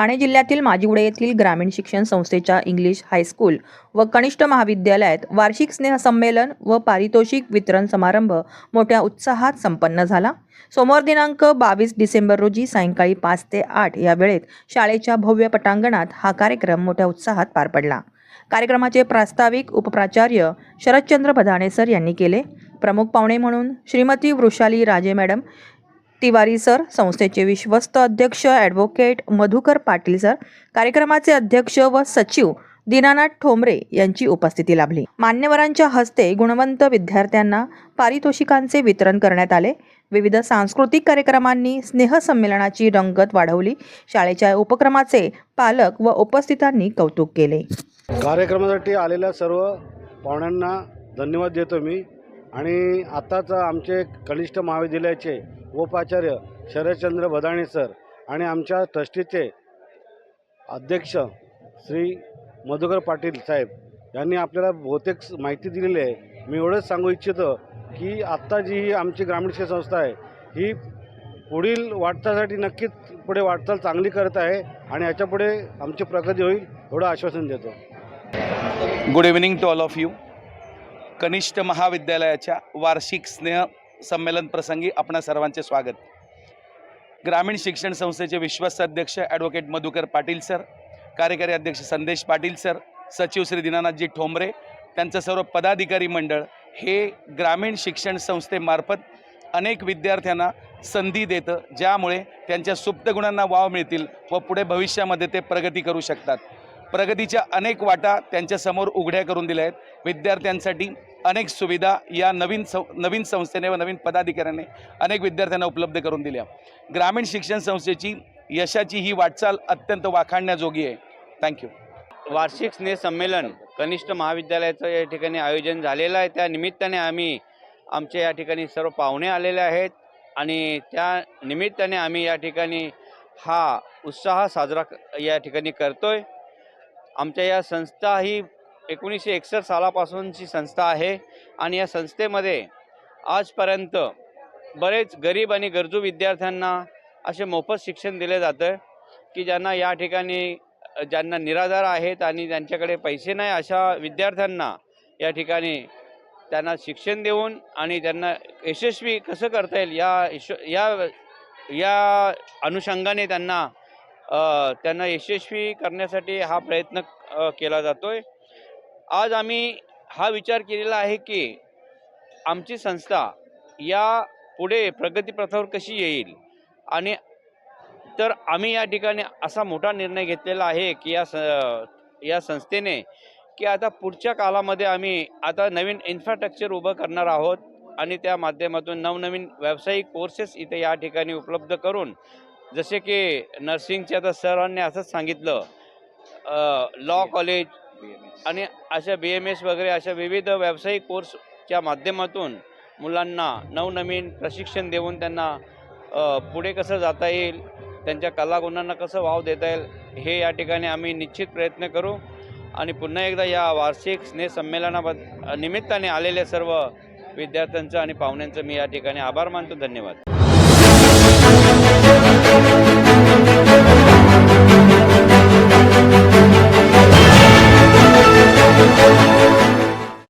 ठाणे जिल्ह्यातील माजिवडे येथील ग्रामीण शिक्षण संस्थेच्या इंग्लिश हायस्कूल व कनिष्ठ महाविद्यालयात वार्षिक स्नेहसंमेलन व पारितोषिक वितरण समारंभ मोठ्या उत्साहात संपन्न झाला. सोमवार दिनांक बावीस डिसेंबर रोजी सायंकाळी पाच ते आठ या वेळेत शाळेच्या भव्य पटांगणात हा कार्यक्रम मोठ्या उत्साहात पार पडला. कार्यक्रमाचे प्रास्ताविक उपप्राचार्य शरदचंद्र बधाणे सर यांनी केले. प्रमुख पाहुणे म्हणून श्रीमती वृषाली राजे मॅडम तिवारी सर संस्थेचे विश्वस्त अध्यक्ष ॲडव्होकेट मधुकर पाटील सर कार्यक्रमाचे अध्यक्ष व सचिव दीनानाथ ठोंबरे यांची उपस्थिती लाभली. मान्यवरांच्या हस्ते गुणवंत विद्यार्थ्यांना पारितोषिकांचे वितरण करण्यात आले. विविध सांस्कृतिक कार्यक्रमांनी स्नेहसंमेलनाची रंगत वाढवली. शाळेच्या उपक्रमाचे पालक व उपस्थितांनी कौतुक केले. कार्यक्रमासाठी आलेल्या सर्व पाहुण्यांना धन्यवाद देतो मी. आणि आत्ताच आमचे कनिष्ठ महाविद्यालयाचे उपाचार्य शरदचंद्र भदाणे सर आणि आमच्या ट्रस्टीचे अध्यक्ष श्री मधुकर पाटील साहेब यांनी आपल्याला बहुतेक माहिती दिलेली आहे. मी एवढंच सांगू इच्छितो की आत्ता जी ही आमची ग्रामीण शिक्षण संस्था आहे ही पुढील वाटचालसाठी नक्कीच पुढे वाटचाल चांगली करत आहे आणि याच्यापुढे आमची प्रगती होईल एवढं आश्वासन देतो. Good evening to all of you कनिष्ठ महाविद्यालयाच्या वार्षिक स्नेह संमेलन प्रसंगी आपणा सर्वांचे स्वागत. ग्रामीण शिक्षण संस्थेचे विश्वस्त अध्यक्ष ॲडव्होकेट मधुकर पाटील सर कार्यकारी अध्यक्ष संदेश पाटील सर सचिव श्री दीनानाथजी ठोंबरे त्यांचं सर्व पदाधिकारी मंडळ हे ग्रामीण शिक्षण संस्थेमार्फत अनेक विद्यार्थ्यांना संधी देतं ज्यामुळे त्यांच्या सुप्त गुणांना वाव मिळतील व पुढे भविष्यामध्ये ते प्रगती करू शकतात. प्रगतीच्या अनेक वाटा त्यांच्यासमोर उघड्या करून दिल्या आहेत. विद्यार्थ्यांसाठी अनेक सुविधा या नवीन सं नवीन संस्थेने व नवीन पदाधिकाऱ्याने अनेक विद्यार्थ्यांना उपलब्ध करून दिल्या. ग्रामीण शिक्षण संस्थेची यशाची ही वाटचाल अत्यंत वाखाणण्याजोगी आहे. थँक्यू वार्षिक स्नेहसंमेलन कनिष्ठ महाविद्यालयाचं या ठिकाणी आयोजन झालेलं आहे. त्या निमित्ताने आम्ही आमच्या या ठिकाणी सर्व पाहुणे आलेले आहेत आणि त्या निमित्ताने आम्ही या ठिकाणी हा उत्साह साजरा या ठिकाणी करतोय. आमच्या या संस्था ही एकोणीसशे एकसष्ट सालापासूनची संस्था आहे आणि या संस्थेमध्ये आजपर्यंत बरेच गरीब आणि गरजू विद्यार्थ्यांना असे मोफत शिक्षण दिले जातं की ज्यांना या ठिकाणी ज्यांना निराधार आहेत आणि ज्यांच्याकडे पैसे नाही अशा विद्यार्थ्यांना या ठिकाणी त्यांना शिक्षण देऊन आणि त्यांना यशस्वी कसं करता येईल या यश या या अनुषंगाने त्यांना त्यांना यशस्वी करण्यासाठी हा प्रयत्न केला जातो आहे आज आम्ही हा विचार केलेला आहे की आमची संस्था या पुढे प्रगतीपथावर कशी येईल? आणि तर आम्ही या ठिकाणी असा मोठा निर्णय घेतलेला आहे की या स या संस्थेने की आता पुढच्या काळामध्ये आम्ही आता नवीन इन्फ्रास्ट्रक्चर उभं करणार आहोत आणि त्या माध्यमातून नवनवीन व्यावसायिक कोर्सेस इथे या ठिकाणी उपलब्ध करून जसे की नर्सिंगचे आता सरांनी असंच सांगितलं लॉ कॉलेज आणि अशा बी एम एस वगैरे अशा विविध व्यावसायिक कोर्सच्या माध्यमातून मुलांना नवनवीन प्रशिक्षण देऊन त्यांना पुढे कसं जाता येईल त्यांच्या कलागुणांना कसं वाव देता येईल हे या ठिकाणी आम्ही निश्चित प्रयत्न करू. आणि पुन्हा एकदा या वार्षिक स्नेहसंमेलनाबद्दल निमित्ताने आलेल्या सर्व विद्यार्थ्यांचं आणि पाहुण्यांचं मी या ठिकाणी आभार मानतो. धन्यवाद.